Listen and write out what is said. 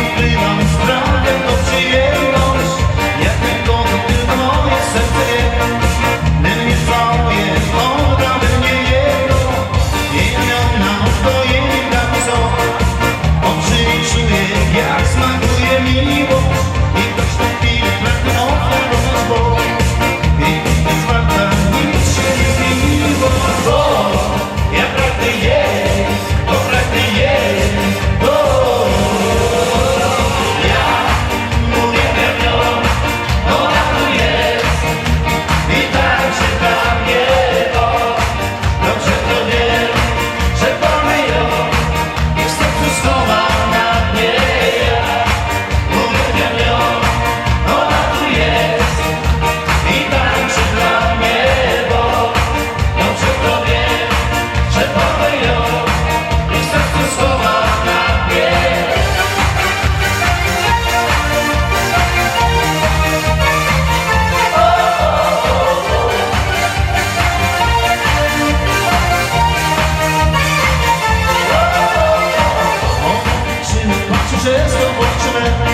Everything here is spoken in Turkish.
Gdy nam strach to Przez tą dziewczynę